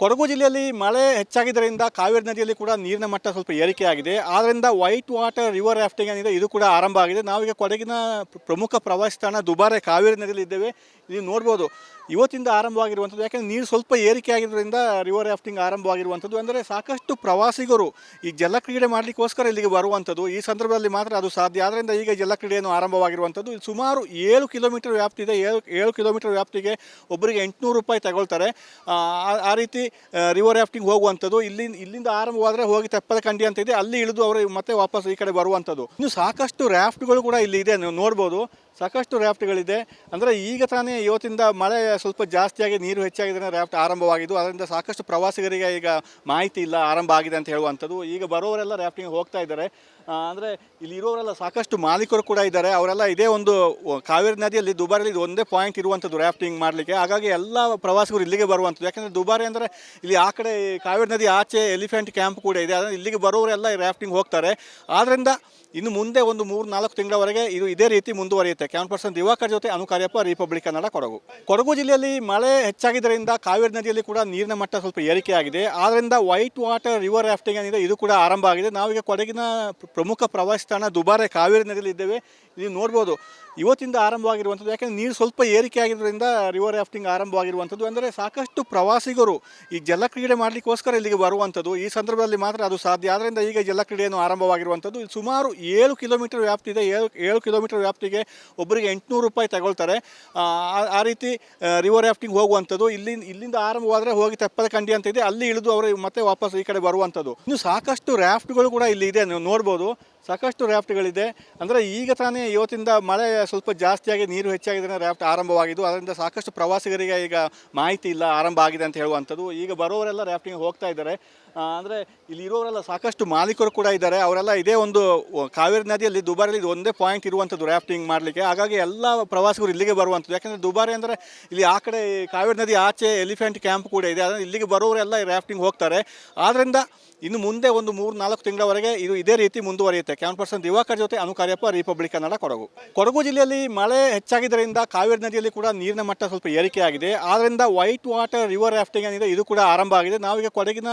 ಕೊಡಗು ಜಿಲ್ಲೆಯಲ್ಲಿ ಮಳೆ ಹೆಚ್ಚಾಗಿದ್ದರಿಂದ ಕಾವೇರಿ ನದಿಯಲ್ಲಿ ಕೂಡ ನೀರಿನ ಮಟ್ಟ ಸ್ವಲ್ಪ ಏರಿಕೆಯಾಗಿದೆ. ಆದ್ದರಿಂದ ವೈಟ್ ವಾಟರ್ ರಿವರ್ ರಾಫ್ಟಿಂಗ್ ಏನಿದೆ ಇದು ಕೂಡ ಆರಂಭ ಆಗಿದೆ. ನಾವೀಗ ಕೊಡಗಿನ ಪ್ರ- ಪ್ರಮುಖ ಪ್ರವಾಸಿ ತಾಣ ದುಬಾರೆ ಕಾವೇರಿ ನದಿಯಲ್ಲಿ ಇದ್ದೇವೆ ನೀವು ನೋಡ್ಬೋದು. ಇವತ್ತಿಂದ ಆರಂಭವಾಗಿರುವಂಥದ್ದು. ಯಾಕೆಂದರೆ ನೀರು ಸ್ವಲ್ಪ ಏರಿಕೆ ಆಗಿದ್ದರಿಂದ ರಿವರ್ ರಾಫ್ಟಿಂಗ್ ಆರಂಭವಾಗಿರುವಂಥದ್ದು. ಅಂದರೆ ಸಾಕಷ್ಟು ಪ್ರವಾಸಿಗರು ಈ ಜಲಕ್ರೀಡೆ ಮಾಡಲಿಕ್ಕೋಸ್ಕರ ಇಲ್ಲಿಗೆ ಬರುವಂಥದ್ದು. ಈ ಸಂದರ್ಭದಲ್ಲಿ ಮಾತ್ರ ಅದು ಸಾಧ್ಯ. ಆದ್ದರಿಂದ ಈಗ ಜಲಕ್ರೀಡೆಯನ್ನು ಆರಂಭವಾಗಿರುವಂಥದ್ದು. ಸುಮಾರು ಏಳು ಕಿಲೋಮೀಟರ್ ವ್ಯಾಪ್ತಿ ಇದೆ. ಏಳು ಏಳು ಕಿಲೋಮೀಟರ್ ವ್ಯಾಪ್ತಿಗೆ ಒಬ್ಬರಿಗೆ ಎಂಟುನೂರು ರೂಪಾಯಿ ತಗೊಳ್ತಾರೆ. ಆ ರೀತಿ ರಿವರ್ ರಾಫ್ಟಿಂಗ್ ಹೋಗುವಂಥದ್ದು. ಇಲ್ಲಿ ಇಲ್ಲಿಂದ ಆರಂಭವಾದರೆ ಹೋಗಿ ತೆಪ್ಪದ ಕಂಡಿ ಅಂತ ಇದೆ. ಅಲ್ಲಿ ಇಳಿದು ಅವರು ಮತ್ತೆ ವಾಪಸ್ ಈ ಕಡೆ ಬರುವಂಥದ್ದು. ಇನ್ನು ಸಾಕಷ್ಟು ರ್ಯಾಫ್ಟ್ಗಳು ಕೂಡ ಇಲ್ಲಿ ಇದೆ. ನೀವು ನೋಡ್ಬೋದು. ಸಾಕಷ್ಟು ರ್ಯಾಫ್ಟ್ಗಳಿದೆ ಅಂದರೆ ಈಗ ತಾನೇ ಇವತ್ತಿಂದ ಮಳೆ ಸ್ವಲ್ಪ ಜಾಸ್ತಿಯಾಗಿ ನೀರು ಹೆಚ್ಚಾಗಿದೆ ರ್ಯಾಫ್ಟ್ ಆರಂಭವಾಗಿದ್ದು, ಅದರಿಂದ ಸಾಕಷ್ಟು ಪ್ರವಾಸಿಗರಿಗೆ ಈಗ ಮಾಹಿತಿ ಇಲ್ಲ, ಆರಂಭ ಆಗಿದೆ ಅಂತ ಹೇಳುವಂಥದ್ದು. ಈಗ ಬರೋರೆಲ್ಲ ರ್ಯಾಫ್ಟಿಂಗ್ ಹೋಗ್ತಾ ಇದ್ದಾರೆ. ಅಂದರೆ ಇಲ್ಲಿ ಇರೋರೆಲ್ಲ ಸಾಕಷ್ಟು ಮಾಲೀಕರು ಕೂಡ ಇದ್ದಾರೆ. ಅವರೆಲ್ಲ ಇದೇ ಒಂದು ಕಾವೇರಿ ನದಿಯಲ್ಲಿ, ದುಬಾರಿಯಲ್ಲಿ ಒಂದೇ ಪಾಯಿಂಟ್ ಇರುವಂಥದ್ದು ರ್ಯಾಫ್ಟಿಂಗ್ ಮಾಡಲಿಕ್ಕೆ. ಹಾಗಾಗಿ ಎಲ್ಲ ಪ್ರವಾಸಿಗರು ಇಲ್ಲಿಗೆ ಬರುವಂಥದ್ದು. ಯಾಕಂದರೆ ದುಬಾರಿ ಅಂದರೆ ಇಲ್ಲಿ ಆ ಕಡೆ ಕಾವೇರಿ ನದಿ ಆಚೆ ಎಲಿಫೆಂಟ್ ಕ್ಯಾಂಪ್ ಕೂಡ ಇದೆ. ಅದರಿಂದ ಇಲ್ಲಿಗೆ ಬರೋರೆಲ್ಲ ರ್ಯಾಫ್ಟಿಂಗ್ ಹೋಗ್ತಾರೆ. ಆದ್ದರಿಂದ ಇನ್ನು ಮುಂದೆ ಒಂದು ಮೂರು ನಾಲ್ಕು ತಿಂಗಳವರೆಗೆ ಇದು ಇದೇ ರೀತಿ ಮುಂದುವರಿಯುತ್ತೆ. ಕ್ಯಾನ್ ಪರ್ಸನ್ ದಿವಾಕರ್ ಜೊತೆ ಅನುಕಾರ್ಯಪ್ಪ ರಿಪಬ್ಲಿಕ್ ಕನ್ನಡ ಕೊಡಗು. ಕೊಡಗು ಜಿಲ್ಲೆಯಲ್ಲಿ ಮಳೆ ಹೆಚ್ಚಾಗಿದ್ದರಿಂದ ಕಾವೇರಿ ನದಿಯಲ್ಲಿ ಕೂಡ ನೀರಿನ ಮಟ್ಟ ಸ್ವಲ್ಪ ಏರಿಕೆಯಾಗಿದೆ ಆದ್ದರಿಂದ ವೈಟ್ ವಾಟರ್ ರಿವರ್ ರಾಫ್ಟಿಂಗ್ ಏನಿದೆ, ಇದು ಕೂಡ ಆರಂಭ ಆಗಿದೆ. ನಾವೀಗ ಕೊಡಗಿನ ಪ್ರ- ಪ್ರಮುಖ ಪ್ರವಾಸಿ ತಾಣ ದುಬಾರೆ ಕಾವೇರಿ ನದಿಯಲ್ಲಿ ಇದ್ದೇವೆ. ನೀವು ನೋಡ್ಬೋದು, ಇವತ್ತಿಂದ ಆರಂಭವಾಗಿರುವಂಥದ್ದು, ಯಾಕೆಂದರೆ ನೀರು ಸ್ವಲ್ಪ ಏರಿಕೆ ಆಗಿರೋದ್ರಿಂದ ರಿವರ್ ರಾಫ್ಟಿಂಗ್ ಆರಂಭವಾಗಿರುವಂಥದ್ದು. ಅಂದರೆ ಸಾಕಷ್ಟು ಪ್ರವಾಸಿಗರು ಈ ಜಲಕ್ರೀಡೆ ಮಾಡಲಿಕ್ಕೋಸ್ಕರ ಇಲ್ಲಿಗೆ ಬರುವಂಥದ್ದು. ಈ ಸಂದರ್ಭದಲ್ಲಿ ಮಾತ್ರ ಅದು ಸಾಧ್ಯ. ಆದ್ದರಿಂದ ಈಗ ಜಲಕ್ರೀಡೆಯನ್ನು ಆರಂಭವಾಗಿರುವಂಥದ್ದು. ಸುಮಾರು ಏಳು ಕಿಲೋಮೀಟರ್ ವ್ಯಾಪ್ತಿ ಇದೆ ಏಳು ಏಳು ಕಿಲೋಮೀಟರ್ ವ್ಯಾಪ್ತಿಗೆ ಒಬ್ಬರಿಗೆ ಎಂಟುನೂರು ರೂಪಾಯಿ ತಗೊಳ್ತಾರೆ. ಆ, ರೀತಿ ರಿವರ್ ರಾಫ್ಟಿಂಗ್ ಹೋಗುವಂಥದ್ದು. ಇಲ್ಲಿ ಇಲ್ಲಿಂದ ಆರಂಭವಾದರೆ ಹೋಗಿ ತಪ್ಪದ ಕಂಡಿ ಅಂತ ಇದೆ. ಅಲ್ಲಿ ಇಳಿದು ಅವರು ಮತ್ತೆ ವಾಪಸ್ ಈ ಕಡೆ ಬರುವಂಥದ್ದು. ಇನ್ನು ಸಾಕಷ್ಟು ರ್ಯಾಫ್ಟ್ಗಳು ಕೂಡ ಇಲ್ಲಿ ಇದೆ. ನೀವು ನೋಡ್ಬೋದು. ಸಾಕಷ್ಟು ರ್ಯಾಫ್ಟ್ಗಳಿದೆ ಅಂದರೆ ಈಗ ತಾನೇ ಇವತ್ತಿಂದ ಮಳೆ ಸ್ವಲ್ಪ ಜಾಸ್ತಿಯಾಗಿ ನೀರು ಹೆಚ್ಚಾಗಿದೆ ರ್ಯಾಫ್ಟ್ ಆರಂಭವಾಗಿದ್ದು. ಅದರಿಂದ ಸಾಕಷ್ಟು ಪ್ರವಾಸಿಗರಿಗೆ ಈಗ ಮಾಹಿತಿ ಇಲ್ಲ ಆರಂಭ ಆಗಿದೆ ಅಂತ ಹೇಳುವಂಥದ್ದು. ಈಗ ಬರೋರೆಲ್ಲ ರ್ಯಾಫ್ಟಿಂಗ್ ಹೋಗ್ತಾ ಇದ್ದಾರೆ. ಅಂದರೆ ಇಲ್ಲಿ ಇರೋರೆಲ್ಲ ಸಾಕಷ್ಟು ಮಾಲೀಕರು ಕೂಡ ಇದ್ದಾರೆ. ಅವರೆಲ್ಲ ಇದೇ ಒಂದು ಕಾವೇರಿ ನದಿಯಲ್ಲಿ ದುಬಾರಿಯಲ್ಲಿ ಇದು ಒಂದೇ ಪಾಯಿಂಟ್ ಇರುವಂಥದ್ದು ರಾಫ್ಟಿಂಗ್ ಮಾಡಲಿಕ್ಕೆ. ಹಾಗಾಗಿ ಎಲ್ಲ ಪ್ರವಾಸಿಗರು ಇಲ್ಲಿಗೆ ಬರುವಂಥದ್ದು. ಯಾಕಂದರೆ ದುಬಾರಿ ಅಂದರೆ ಇಲ್ಲಿ ಆ ಕಡೆ ಕಾವೇರಿ ನದಿ ಆಚೆ ಎಲಿಫೆಂಟ್ ಕ್ಯಾಂಪ್ ಕೂಡ ಇದೆ. ಅದನ್ನು ಇಲ್ಲಿಗೆ ಬರೋರೆಲ್ಲ ರಾಫ್ಟಿಂಗ್ ಹೋಗ್ತಾರೆ. ಆದ್ದರಿಂದ ಇನ್ನು ಮುಂದೆ ಒಂದು ಮೂರು ನಾಲ್ಕು ತಿಂಗಳವರೆಗೆ ಇದು ಇದೇ ರೀತಿ ಮುಂದುವರಿಯುತ್ತೆ. ಕ್ಯಾನ್ ಪರ್ಸನ್ ದಿವಾಕರ್ ಜೊತೆ ಅನುಕಾರ್ಯಪ್ಪ ರಿಪಬ್ಲಿಕ್ ಕನ್ನಡ ಕೊಡಗು. ಕೊಡಗು ಜಿಲ್ಲೆಯಲ್ಲಿ ಮಳೆ ಹೆಚ್ಚಾಗಿದ್ದರಿಂದ ಕಾವೇರಿ ನದಿಯಲ್ಲಿ ಕೂಡ ನೀರಿನ ಮಟ್ಟ ಸ್ವಲ್ಪ ಏರಿಕೆಯಾಗಿದೆ. ಆದ್ದರಿಂದ ವೈಟ್ ವಾಟರ್ ರಿವರ್ ರಾಫ್ಟಿಂಗ್ ಏನಿದೆ, ಇದು ಕೂಡ ಆರಂಭ ಆಗಿದೆ. ನಾವೀಗ ಕೊಡಗಿನ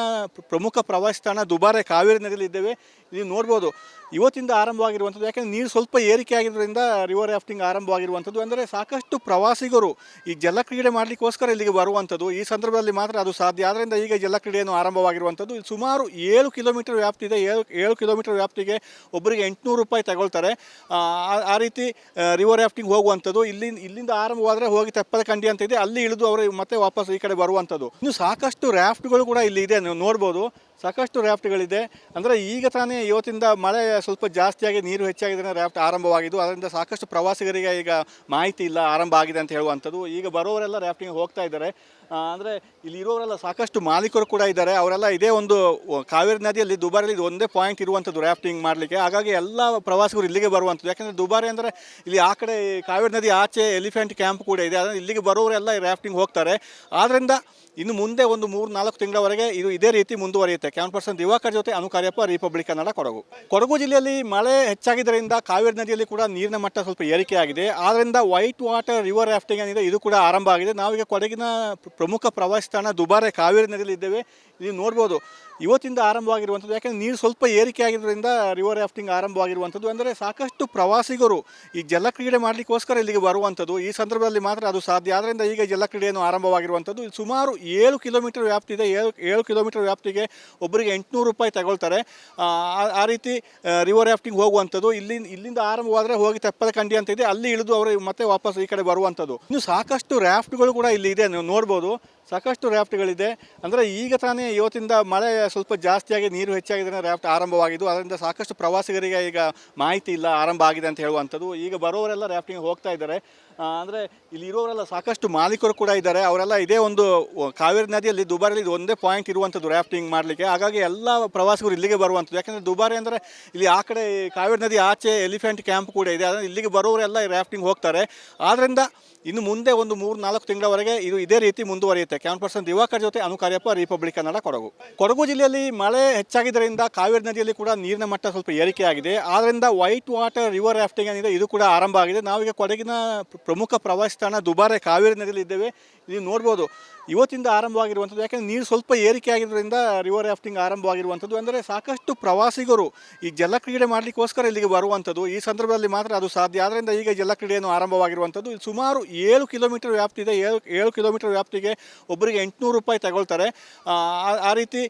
ಪ್ರಮುಖ ಪ್ರವಾಸಿ ತಾಣ ದುಬಾರೆ ಕಾವೇರಿ ನದಿಯಲ್ಲಿ ಇದ್ದೇವೆ ನೀವು ನೋಡ್ಬೋದು. ಇವತ್ತಿಂದ ಆರಂಭವಾಗಿರುವಂಥದ್ದು, ಯಾಕೆಂದರೆ ನೀರು ಸ್ವಲ್ಪ ಏರಿಕೆ ಆಗಿರೋದ್ರಿಂದ ರಿವರ್ ರಾಫ್ಟಿಂಗ್ ಆರಂಭವಾಗಿರುವಂಥದ್ದು ಅಂದರೆ ಸಾಕಷ್ಟು ಪ್ರವಾಸಿಗರು ಈ ಜಲಕ್ರೀಡೆ ಮಾಡಲಿಕ್ಕೋಸ್ಕರ ಇಲ್ಲಿಗೆ ಬರುವಂಥದ್ದು. ಈ ಸಂದರ್ಭದಲ್ಲಿ ಮಾತ್ರ ಅದು ಸಾಧ್ಯ. ಆದ್ದರಿಂದ ಈಗ ಜಲಕ್ರೀಡೆಯನ್ನು ಆರಂಭವಾಗಿರುವಂಥದ್ದು. ಸುಮಾರು ಏಳು ಕಿಲೋಮೀಟರ್ ವ್ಯಾಪ್ತಿ ಇದೆ. ಏಳು ಏಳು ಕಿಲೋಮೀಟರ್ ವ್ಯಾಪ್ತಿಗೆ ಒಬ್ಬರಿಗೆ ಎಂಟುನೂರು ರೂಪಾಯಿ ತಗೊಳ್ತಾರೆ. ಆ ರೀತಿ ರಿವರ್ ರಾಫ್ಟಿಂಗ್ ಹೋಗುವಂಥದ್ದು. ಇಲ್ಲಿ ಇಲ್ಲಿಂದ ಆರಂಭವಾದರೆ ಹೋಗಿ ತೆಪ್ಪದ ಕಂಡಿ ಅಂತ ಇದೆ. ಅಲ್ಲಿ ಇಳಿದು ಅವರು ಮತ್ತೆ ವಾಪಸ್ ಈ ಕಡೆ ಬರುವಂಥದ್ದು. ಇನ್ನು ಸಾಕಷ್ಟು ರ್ಯಾಫ್ಟ್ಗಳು ಕೂಡ ಇಲ್ಲಿ ಇದೆ. ನೀವು ನೋಡ್ಬೋದು, ಸಾಕಷ್ಟು ರ್ಯಾಫ್ಟ್ಗಳಿದೆ ಅಂದರೆ ಈಗ ತಾನೇ ಇವತ್ತಿಂದ ಮಳೆ ಸ್ವಲ್ಪ ಜಾಸ್ತಿಯಾಗಿ ನೀರು ಹೆಚ್ಚಾಗಿದೆ ರಾಫ್ಟ್ ಆರಂಭವಾಗಿದ್ದು, ಅದರಿಂದ ಸಾಕಷ್ಟು ಪ್ರವಾಸಿಗರಿಗೆ ಈಗ ಮಾಹಿತಿ ಇಲ್ಲ, ಆರಂಭ ಆಗಿದೆ ಅಂತ ಹೇಳುವಂಥದ್ದು. ಈಗ ಬರೋರೆಲ್ಲ ರಾಫ್ಟಿಂಗ್ ಹೋಗ್ತಾ ಇದ್ದಾರೆ. ಅಂದರೆ ಇಲ್ಲಿ ಇರೋರೆಲ್ಲ ಸಾಕಷ್ಟು ಮಾಲೀಕರು ಕೂಡ ಇದ್ದಾರೆ. ಅವರೆಲ್ಲ ಇದೇ ಒಂದು ಕಾವೇರಿ ನದಿಯಲ್ಲಿ, ದುಬಾರಿಯಲ್ಲಿ ಇದು ಒಂದೇ ಪಾಯಿಂಟ್ ಇರುವಂಥದ್ದು ರ್ಯಾಫ್ಟಿಂಗ್ ಮಾಡಲಿಕ್ಕೆ. ಹಾಗಾಗಿ ಎಲ್ಲ ಪ್ರವಾಸಿಗರು ಇಲ್ಲಿಗೆ ಬರುವಂಥದ್ದು. ಯಾಕಂದರೆ ದುಬಾರಿ ಅಂದರೆ ಇಲ್ಲಿ ಆ ಕಡೆ ಕಾವೇರಿ ನದಿ ಆಚೆ ಎಲಿಫೆಂಟ್ ಕ್ಯಾಂಪ್ ಕೂಡ ಇದೆ. ಅದರಿಂದ ಇಲ್ಲಿಗೆ ಬರೋರೆಲ್ಲ ರ್ಯಾಫ್ಟಿಂಗ್ ಹೋಗ್ತಾರೆ. ಆದ್ದರಿಂದ ಇನ್ನು ಮುಂದೆ ಒಂದು ಮೂರು ನಾಲ್ಕು ತಿಂಗಳವರೆಗೆ ಇದು ಇದೇ ರೀತಿ ಮುಂದುವರಿಯುತ್ತೆ. ಕ್ಯಾನ್ ಪರ್ಸನ್ ದಿವಾಕರ್ ಜೊತೆ ಅನುಕಾರ್ಯಪ್ಪ ರಿಪಬ್ಲಿಕ್ ಕನ್ನಡ ಕೊಡಗು. ಕೊಡಗು ಜಿಲ್ಲೆಯಲ್ಲಿ ಮಳೆ ಹೆಚ್ಚಾಗಿದ್ದರಿಂದ ಕಾವೇರಿ ನದಿಯಲ್ಲಿ ಕೂಡ ನೀರಿನ ಮಟ್ಟ ಸ್ವಲ್ಪ ಏರಿಕೆಯಾಗಿದೆ. ಆದ್ದರಿಂದ ವೈಟ್ ವಾಟರ್ ರಿವರ್ ರಾಫ್ಟಿಂಗ್ ಏನಿದೆ, ಇದು ಕೂಡ ಆರಂಭ ಆಗಿದೆ. ನಾವೀಗ ಕೊಡಗಿನ ಪ್ರಮುಖ ಪ್ರವಾಸಿ ತಾಣ ದುಬಾರೆ ಕಾವೇರಿ ನದಿಯಲ್ಲಿ ಇದ್ದೇವೆ. ನೀವು ನೋಡ್ಬೋದು ಇವತ್ತಿಂದ ಆರಂಭವಾಗಿರುವಂಥದ್ದು ಯಾಕೆಂದರೆ ನೀರು ಸ್ವಲ್ಪ ಏರಿಕೆ ಆಗಿರೋದ್ರಿಂದ ರಿವರ್ ರಾಫ್ಟಿಂಗ್ ಆರಂಭವಾಗಿರುವಂಥದ್ದು. ಅಂದರೆ ಸಾಕಷ್ಟು ಪ್ರವಾಸಿಗರು ಈ ಜಲಕ್ರೀಡೆ ಮಾಡಲಿಕ್ಕೋಸ್ಕರ ಇಲ್ಲಿಗೆ ಬರುವಂಥದ್ದು. ಈ ಸಂದರ್ಭದಲ್ಲಿ ಮಾತ್ರ ಅದು ಸಾಧ್ಯ. ಆದ್ದರಿಂದ ಈಗ ಜಲಕ್ರೀಡೆಯನ್ನು ಆರಂಭವಾಗಿರುವಂಥದ್ದು. ಸುಮಾರು ಏಳು ಕಿಲೋಮೀಟರ್ ವ್ಯಾಪ್ತಿ ಇದೆ. ಏಳು ಏಳು ಕಿಲೋಮೀಟರ್ ವ್ಯಾಪ್ತಿಗೆ ಒಬ್ಬರಿಗೆ ಎಂಟುನೂರು ರೂಪಾಯಿ ತಗೊಳ್ತಾರೆ. ಆ, ರೀತಿ ರಿವರ್ ರಾಫ್ಟಿಂಗ್ ಹೋಗುವಂಥದ್ದು. ಇಲ್ಲಿ ಇಲ್ಲಿಂದ ಆರಂಭವಾದರೆ ಹೋಗಿ ತೆಪ್ಪದ ಕಂಡಿ ಅಂತ ಇದೆ. ಅಲ್ಲಿ ಇಳಿದು ಅವರು ಮತ್ತೆ ವಾಪಸ್ ಈ ಕಡೆ ಬರುವಂಥದ್ದು. ಇನ್ನು ಸಾಕಷ್ಟು ರಾಫ್ಟ್ಗಳು ಕೂಡ ಇಲ್ಲಿ ಇದೆ. ನೀವು ನೋಡ್ಬೋದು demorou ಸಾಕಷ್ಟು ರ್ಯಾಫ್ಟ್ಗಳಿದೆ ಅಂದರೆ ಈಗ ತಾನೇ ಇವತ್ತಿಂದ ಮಳೆ ಸ್ವಲ್ಪ ಜಾಸ್ತಿಯಾಗಿ, ನೀರು ಹೆಚ್ಚಾಗಿದೆ ರ್ಯಾಫ್ಟ್ ಆರಂಭವಾಗಿದ್ದು, ಅದರಿಂದ ಸಾಕಷ್ಟು ಪ್ರವಾಸಿಗರಿಗೆ ಈಗ ಮಾಹಿತಿ ಇಲ್ಲ, ಆರಂಭ ಆಗಿದೆ ಅಂತ ಹೇಳುವಂಥದ್ದು. ಈಗ ಬರೋರೆಲ್ಲ ರ್ಯಾಫ್ಟಿಂಗ್ ಹೋಗ್ತಾ ಇದ್ದಾರೆ. ಅಂದರೆ ಇಲ್ಲಿ ಇರೋರೆಲ್ಲ ಸಾಕಷ್ಟು ಮಾಲೀಕರು ಕೂಡ ಇದ್ದಾರೆ. ಅವರೆಲ್ಲ ಇದೇ ಒಂದು ಕಾವೇರಿ ನದಿಯಲ್ಲಿ, ದುಬಾರಿಯಲ್ಲಿ ಇದು ಒಂದೇ ಪಾಯಿಂಟ್ ಇರುವಂಥದ್ದು ರ್ಯಾಫ್ಟಿಂಗ್ ಮಾಡಲಿಕ್ಕೆ. ಹಾಗಾಗಿ ಎಲ್ಲ ಪ್ರವಾಸಿಗರು ಇಲ್ಲಿಗೆ ಬರುವಂಥದ್ದು. ಯಾಕಂದರೆ ದುಬಾರಿ ಅಂದರೆ ಇಲ್ಲಿ ಆ ಕಡೆ ಕಾವೇರಿ ನದಿ ಆಚೆ ಎಲಿಫೆಂಟ್ ಕ್ಯಾಂಪ್ ಕೂಡ ಇದೆ. ಅದರಿಂದ ಇಲ್ಲಿಗೆ ಬರೋರೆಲ್ಲ ರ್ಯಾಫ್ಟಿಂಗ್ ಹೋಗ್ತಾರೆ. ಆದ್ದರಿಂದ ಇನ್ನು ಮುಂದೆ ಒಂದು ಮೂರು ನಾಲ್ಕು ತಿಂಗಳವರೆಗೆ ಇದು ಇದೇ ರೀತಿ ಮುಂದುವರಿಯುತ್ತೆ. ಕ್ಯಾನ್ ಪರ್ಸನ್ ದಿವಾಕರ್ ಜೊತೆ ಅನುಕಾರ್ಯಪ್ಪ ರಿಪಬ್ಲಿಕ್ ಕನ್ನಡ ಕೊಡಗು. ಕೊಡಗು ಜಿಲ್ಲೆಯಲ್ಲಿ ಮಳೆ ಹೆಚ್ಚಾಗಿದ್ದರಿಂದ ಕಾವೇರಿ ನದಿಯಲ್ಲಿ ಕೂಡ ನೀರಿನ ಮಟ್ಟ ಸ್ವಲ್ಪ ಏರಿಕೆಯಾಗಿದೆ. ಆದ್ದರಿಂದ ವೈಟ್ ವಾಟರ್ ರಿವರ್ ರಾಫ್ಟಿಂಗ್ ಏನಿದೆ, ಇದು ಕೂಡ ಆರಂಭ ಆಗಿದೆ. ನಾವೀಗ ಕೊಡಗಿನ ಪ್ರಮುಖ ಪ್ರವಾಸಿ ತಾಣ ದುಬಾರೆ ಕಾವೇರಿ ನದಿಯಲ್ಲಿ ಇದ್ದೇವೆ ನೀವು ನೋಡ್ಬೋದು ಇವತ್ತಿಂದ ಆರಂಭವಾಗಿರುವಂಥದ್ದು, ಯಾಕೆಂದರೆ ನೀರು ಸ್ವಲ್ಪ ಏರಿಕೆ ಆಗಿರೋದ್ರಿಂದ ರಿವರ್ ರಾಫ್ಟಿಂಗ್ ಆರಂಭವಾಗಿರುವಂಥದ್ದು. ಅಂದರೆ ಸಾಕಷ್ಟು ಪ್ರವಾಸಿಗರು ಈ ಜಲಕ್ರೀಡೆ ಮಾಡಲಿಕ್ಕೋಸ್ಕರ ಇಲ್ಲಿಗೆ ಬರುವಂಥದ್ದು. ಈ ಸಂದರ್ಭದಲ್ಲಿ ಮಾತ್ರ ಅದು ಸಾಧ್ಯ. ಆದ್ದರಿಂದ ಈಗ ಜಲಕ್ರೀಡೆಯನ್ನು ಆರಂಭವಾಗಿರುವಂಥದ್ದು. ಸುಮಾರು ಏಳು ಕಿಲೋಮೀಟರ್ ವ್ಯಾಪ್ತಿ ಇದೆ. ಏಳು ಏಳು ಕಿಲೋಮೀಟರ್ ವ್ಯಾಪ್ತಿಗೆ ಒಬ್ಬರಿಗೆ ಎಂಟುನೂರು ರೂಪಾಯಿ ತಗೊಳ್ತಾರೆ. ಆ ರೀತಿ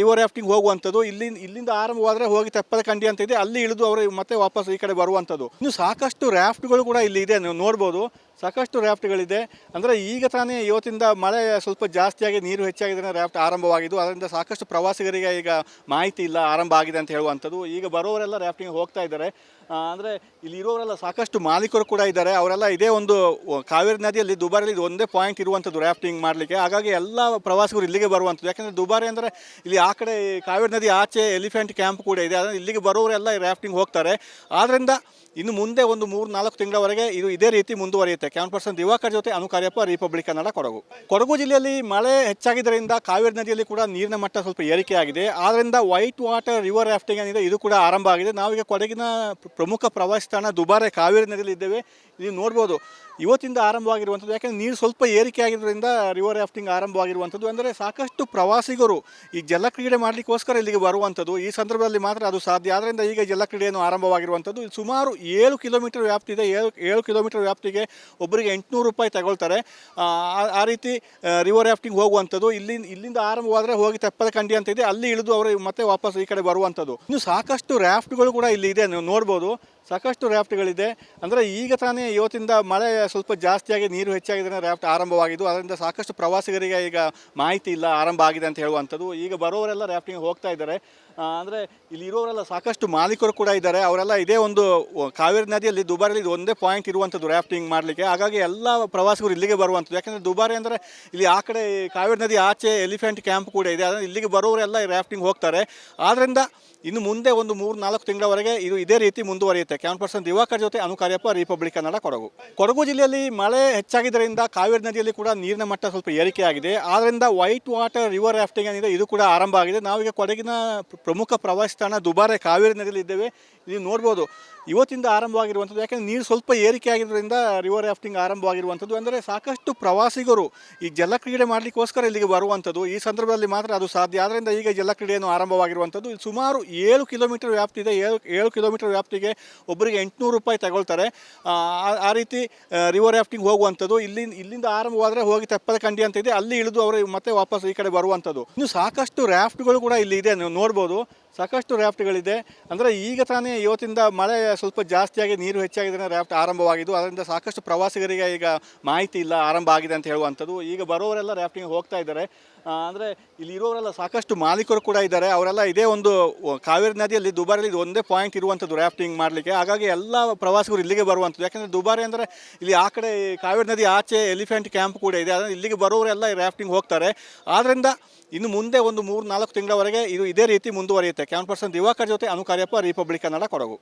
ರಿವರ್ ರಾಫ್ಟಿಂಗ್ ಹೋಗುವಂಥದ್ದು. ಇಲ್ಲಿ ಇಲ್ಲಿಂದ ಆರಂಭವಾದರೆ ಹೋಗಿ ತೆಪ್ಪದ ಕಂಡಿ ಅಂತ ಇದೆ. ಅಲ್ಲಿ ಇಳಿದು ಅವರು ಮತ್ತೆ ವಾಪಸ್ ಈ ಕಡೆ ಬರುವಂಥದ್ದು. ಇನ್ನು ಸಾಕಷ್ಟು ರ್ಯಾಫ್ಟ್ಗಳು ಕೂಡ ಇಲ್ಲಿ ಇದೆ. ನೀವು ನೋಡ್ಬೋದು. ಸಾಕಷ್ಟು ರ್ಯಾಫ್ಟ್ಗಳಿದೆ ಅಂದರೆ ಈಗ ತಾನೇ ಇವತ್ತಿಂದ ಮಳೆ ಸ್ವಲ್ಪ ಜಾಸ್ತಿಯಾಗಿ, ನೀರು ಹೆಚ್ಚಾಗಿದೆ ರ್ಯಾಫ್ಟ್ ಆರಂಭವಾಗಿದ್ದು, ಅದರಿಂದ ಸಾಕಷ್ಟು ಪ್ರವಾಸಿಗರಿಗೆ ಈಗ ಮಾಹಿತಿ ಇಲ್ಲ, ಆರಂಭ ಆಗಿದೆ ಅಂತ ಹೇಳುವಂಥದ್ದು. ಈಗ ಬರೋರೆಲ್ಲ ರ್ಯಾಫ್ಟಿಂಗ್ ಹೋಗ್ತಾ ಇದ್ದಾರೆ. ಅಂದರೆ ಇಲ್ಲಿ ಇರೋರೆಲ್ಲ ಸಾಕಷ್ಟು ಮಾಲೀಕರು ಕೂಡ ಇದ್ದಾರೆ. ಅವರೆಲ್ಲ ಇದೇ ಒಂದು ಕಾವೇರಿ ನದಿಯಲ್ಲಿ, ದುಬಾರಿಯಲ್ಲಿ ಇದು ಒಂದೇ ಪಾಯಿಂಟ್ ಇರುವಂಥದ್ದು ರ್ಯಾಫ್ಟಿಂಗ್ ಮಾಡಲಿಕ್ಕೆ. ಹಾಗಾಗಿ ಎಲ್ಲ ಪ್ರವಾಸಿಗರು ಇಲ್ಲಿಗೆ ಬರುವಂಥದ್ದು. ಯಾಕಂದರೆ ದುಬಾರಿ ಅಂದರೆ ಇಲ್ಲಿ ಆ ಕಡೆ ಕಾವೇರಿ ನದಿ ಆಚೆ ಎಲಿಫೆಂಟ್ ಕ್ಯಾಂಪ್ ಕೂಡ ಇದೆ. ಅದರಿಂದ ಇಲ್ಲಿಗೆ ಬರೋರೆಲ್ಲ ರ್ಯಾಫ್ಟಿಂಗ್ ಹೋಗ್ತಾರೆ. ಆದ್ದರಿಂದ ಇನ್ನು ಮುಂದೆ ಒಂದು ಮೂರು ನಾಲ್ಕು ತಿಂಗಳವರೆಗೆ ಇದು ಇದೇ ರೀತಿ ಮುಂದುವರಿಯುತ್ತೆ. ಕ್ಯಾನ್ ಪರ್ಸನ್ ದಿವಾಕರ್ ಜೊತೆ ಅನುಕಾರ್ಯಪ್ಪ ರಿಪಬ್ಲಿಕ್ ಕನ್ನಡ ಕೊಡಗು. ಕೊಡಗು ಜಿಲ್ಲೆಯಲ್ಲಿ ಮಳೆ ಹೆಚ್ಚಾಗಿದ್ದರಿಂದ ಕಾವೇರಿ ನದಿಯಲ್ಲಿ ಕೂಡ ನೀರಿನ ಮಟ್ಟ ಸ್ವಲ್ಪ ಏರಿಕೆಯಾಗಿದೆ. ಆದ್ದರಿಂದ ವೈಟ್ ವಾಟರ್ ರಿವರ್ ರಾಫ್ಟಿಂಗ್ ಏನಿದೆ ಇದು ಕೂಡ ಆರಂಭ ಆಗಿದೆ. ನಾವೀಗ ಕೊಡಗಿನ ಪ್ರ- ಪ್ರಮುಖ ಪ್ರವಾಸಿ ತಾಣ ದುಬಾರೆ ಕಾವೇರಿ ನದಿಯಲ್ಲಿ ಇದ್ದೇವೆ. ನೀವು ನೋಡ್ಬೋದು, ಇವತ್ತಿಂದ ಆರಂಭವಾಗಿರುವಂಥದ್ದು, ಯಾಕೆಂದರೆ ನೀರು ಸ್ವಲ್ಪ ಏರಿಕೆ ರಿವರ್ ರಾಫ್ಟಿಂಗ್ ಆರಂಭವಾಗಿರುವಂಥದ್ದು. ಅಂದರೆ ಸಾಕಷ್ಟು ಪ್ರವಾಸಿಗರು ಈ ಜಲಕ್ರೀಡೆ ಮಾಡಲಿಕ್ಕೋಸ್ಕರ ಇಲ್ಲಿಗೆ ಬರುವಂಥದ್ದು. ಈ ಸಂದರ್ಭದಲ್ಲಿ ಮಾತ್ರ ಅದು ಸಾಧ್ಯ. ಆದ್ದರಿಂದ ಈಗ ಜಲಕ್ರೀಡೆಯನ್ನು ಆರಂಭವಾಗಿರುವಂಥದ್ದು. ಸುಮಾರು ಏಳು ಕಿಲೋಮೀಟರ್ ವ್ಯಾಪ್ತಿ ಇದೆ ಏಳು ಏಳು ಕಿಲೋಮೀಟರ್ ವ್ಯಾಪ್ತಿಗೆ ಒಬ್ಬರಿಗೆ ಎಂಟುನೂರು ರೂಪಾಯಿ ತಗೊಳ್ತಾರೆ. ಆ, ರೀತಿ ರಿವರ್ ರಾಫ್ಟಿಂಗ್ ಹೋಗುವಂಥದ್ದು ಇಲ್ಲಿ ಇಲ್ಲಿಂದ ಆರಂಭವಾದರೆ ಹೋಗಿ ತಪ್ಪದ ಕಂಡಿ ಅಂತ ಇದೆ. ಅಲ್ಲಿ ಇಳಿದು ಅವರು ಮತ್ತೆ ವಾಪಸ್ ಈ ಕಡೆ ಬರುವಂಥದ್ದು. ಇನ್ನು ಸಾಕಷ್ಟು ರ್ಯಾಫ್ಟ್ಗಳು ಕೂಡ ಇಲ್ಲಿ ಇದೆ. ನೀವು ನೋಡ್ಬೋದು ಸಾಕಷ್ಟು ರ್ಯಾಫ್ಟ್ಗಳಿದೆ ಅಂದರೆ ಈಗ ತಾನೇ ಇವತ್ತಿಂದ ಮಳೆ ಸ್ವಲ್ಪ ಜಾಸ್ತಿಯಾಗಿ ನೀರು ಹೆಚ್ಚಾಗಿದೆ ರ್ಯಾಫ್ಟ್ ಆರಂಭವಾಗಿದ್ದು. ಅದರಿಂದ ಸಾಕಷ್ಟು ಪ್ರವಾಸಿಗರಿಗೆ ಈಗ ಮಾಹಿತಿ ಇಲ್ಲ ಆರಂಭ ಆಗಿದೆ ಅಂತ ಹೇಳುವಂಥದ್ದು. ಈಗ ಬರೋರೆಲ್ಲ ರ್ಯಾಫ್ಟಿಂಗ್ ಹೋಗ್ತಾ ಇದ್ದಾರೆ. ಅಂದರೆ ಇಲ್ಲಿ ಇರೋರೆಲ್ಲ ಸಾಕಷ್ಟು ಮಾಲೀಕರು ಕೂಡ ಇದ್ದಾರೆ. ಅವರೆಲ್ಲ ಇದೇ ಒಂದು ಕಾವೇರಿ ನದಿಯಲ್ಲಿ ದುಬಾರಿಯಲ್ಲಿ ಇದು ಒಂದೇ ಪಾಯಿಂಟ್ ಇರುವಂಥದ್ದು ರ್ಯಾಫ್ಟಿಂಗ್ ಮಾಡಲಿಕ್ಕೆ. ಹಾಗಾಗಿ ಎಲ್ಲ ಪ್ರವಾಸಿಗರು ಇಲ್ಲಿಗೆ ಬರುವಂಥದ್ದು. ಯಾಕಂದರೆ ದುಬಾರಿ ಅಂದರೆ ಇಲ್ಲಿ ಆ ಕಡೆ ಕಾವೇರಿ ನದಿ ಆಚೆ ಎಲಿಫೆಂಟ್ ಕ್ಯಾಂಪ್ ಕೂಡ ಇದೆ. ಅದರಿಂದ ಇಲ್ಲಿಗೆ ಬರೋರೆಲ್ಲ ರ್ಯಾಫ್ಟಿಂಗ್ ಹೋಗ್ತಾರೆ. ಆದ್ದರಿಂದ ಇನ್ನು ಮುಂದೆ ಒಂದು ಮೂರು ನಾಲ್ಕು ತಿಂಗಳವರೆಗೆ ಇದು ಇದೇ ರೀತಿ ಮುಂದುವರಿಯುತ್ತೆ. ಕ್ಯಾನ್ ಪರ್ಸನ್ ದಿವಾಕರ್ ಜೊತೆ ಅನುಕಾರ್ಯಪ್ಪ ರಿಪಬ್ಲಿಕ್ ಕನ್ನಡ ಕೊಡಗು. ಕೊಡಗು ಜಿಲ್ಲೆಯಲ್ಲಿ ಮಳೆ ಹೆಚ್ಚಾಗಿದ್ದರಿಂದ ಕಾವೇರಿ ನದಿಯಲ್ಲಿ ಕೂಡ ನೀರಿನ ಮಟ್ಟ ಸ್ವಲ್ಪ ಏರಿಕೆಯಾಗಿದೆ. ಆದ್ದರಿಂದ ವೈಟ್ ವಾಟರ್ ರಿವರ್ ರಾಫ್ಟಿಂಗ್ ಏನಿದೆ, ಇದು ಕೂಡ ಆರಂಭ ಆಗಿದೆ. ನಾವೀಗ ಕೊಡಗಿನ ಪ್ರಮುಖ ಪ್ರವಾಸಿ ತಾಣ ದುಬಾರೆ ಕಾವೇರಿ ನದಿಯಲ್ಲಿ ಇದ್ದೇವೆ ನೀವು ನೋಡ್ಬೋದು. ಇವತ್ತಿಂದ ಆರಂಭವಾಗಿರುವಂಥದ್ದು, ಯಾಕೆಂದರೆ ನೀರು ಸ್ವಲ್ಪ ಏರಿಕೆ ಆಗಿರೋದ್ರಿಂದ ರಿವರ್ ರಾಫ್ಟಿಂಗ್ ಆರಂಭವಾಗಿರುವಂಥದ್ದು ಅಂದರೆ ಸಾಕಷ್ಟು ಪ್ರವಾಸಿಗರು ಈ ಜಲಕ್ರೀಡೆ ಮಾಡಲಿಕ್ಕೋಸ್ಕರ ಇಲ್ಲಿಗೆ ಬರುವಂಥದ್ದು. ಈ ಸಂದರ್ಭದಲ್ಲಿ ಮಾತ್ರ ಅದು ಸಾಧ್ಯ. ಆದ್ದರಿಂದ ಈಗ ಜಲಕ್ರೀಡೆಯನ್ನು ಆರಂಭವಾಗಿರುವಂಥದ್ದು. ಸುಮಾರು ಏಳು ಕಿಲೋಮೀಟರ್ ವ್ಯಾಪ್ತಿ ಇದೆ ಏಳು ಏಳು ಕಿಲೋಮೀಟರ್ ವ್ಯಾಪ್ತಿಗೆ ಒಬ್ಬರಿಗೆ ಎಂಟುನೂರು ರೂಪಾಯಿ ತಗೊಳ್ತಾರೆ. ಆ ರೀತಿ ರಿವರ್ ರಾಫ್ಟಿಂಗ್ ಹೋಗುವಂಥದ್ದು. ಇಲ್ಲಿ, ಇಲ್ಲಿಂದ ಆರಂಭವಾದರೆ ಹೋಗಿ ತೆಪ್ಪದ ಕಂಡಿ ಅಂತ ಇದೆ. ಅಲ್ಲಿ ಇಳಿದು ಅವರು ಮತ್ತೆ ವಾಪಸ್ ಈ ಕಡೆ ಬರುವಂಥದ್ದು. ಇನ್ನು ಸಾಕಷ್ಟು ರ್ಯಾಫ್ಟ್ಗಳು ಕೂಡ ಇಲ್ಲಿ ಇದೆ. ನೀವು ನೋಡ್ಬೋದು. ಸಾಕಷ್ಟು ರ್ಯಾಫ್ಟ್ಗಳಿದೆ ಅಂದರೆ ಈಗ ತಾನೇ ಇವತ್ತಿಂದ ಮಳೆ ಸ್ವಲ್ಪ ಜಾಸ್ತಿಯಾಗಿ ನೀರು ಹೆಚ್ಚಾಗಿದೆ ರ್ಯಾಫ್ಟ್ ಆರಂಭವಾಗಿದ್ದು, ಅದರಿಂದ ಸಾಕಷ್ಟು ಪ್ರವಾಸಿಗರಿಗೆ ಈಗ ಮಾಹಿತಿ ಇಲ್ಲ, ಆರಂಭ ಆಗಿದೆ ಅಂತ ಹೇಳುವಂಥದ್ದು. ಈಗ ಬರೋರೆಲ್ಲ ರ್ಯಾಫ್ಟಿಂಗ್ ಹೋಗ್ತಾ ಇದ್ದಾರೆ. ಅಂದರೆ ಇಲ್ಲಿ ಇರೋರೆಲ್ಲ ಸಾಕಷ್ಟು ಮಾಲೀಕರು ಕೂಡ ಇದ್ದಾರೆ. ಅವರೆಲ್ಲ ಇದೇ ಒಂದು ಕಾವೇರಿ ನದಿಯಲ್ಲಿ, ದುಬಾರಿಯಲ್ಲಿ ಒಂದೇ ಪಾಯಿಂಟ್ ಇರುವಂಥದ್ದು ರ್ಯಾಫ್ಟಿಂಗ್ ಮಾಡಲಿಕ್ಕೆ. ಹಾಗಾಗಿ ಎಲ್ಲ ಪ್ರವಾಸಿಗರು ಇಲ್ಲಿಗೆ ಬರುವಂಥದ್ದು. ಯಾಕಂದರೆ ದುಬಾರಿ ಅಂದರೆ ಇಲ್ಲಿ ಆ ಕಡೆ ಕಾವೇರಿ ನದಿ ಆಚೆ ಎಲಿಫೆಂಟ್ ಕ್ಯಾಂಪ್ ಕೂಡ ಇದೆ. ಅದರಿಂದ ಇಲ್ಲಿಗೆ ಬರೋರೆಲ್ಲ ರ್ಯಾಫ್ಟಿಂಗ್ ಹೋಗ್ತಾರೆ. ಆದ್ದರಿಂದ ಇನ್ನು ಮುಂದೆ ಒಂದು ಮೂರು ನಾಲ್ಕು ತಿಂಗಳವರೆಗೆ ಇದು ಇದೇ ರೀತಿ ಮುಂದುವರಿಯುತ್ತೆ. ಕ್ಯಾನ್ ಪರ್ಸನ್ ದಿವಾಕರ್ ಜೊತೆ ಅನುಕಾರ್ಯಪ್ಪ ರಿಪಬ್ಲಿಕ್ ಕನ್ನಡ ಕೊಡಗು.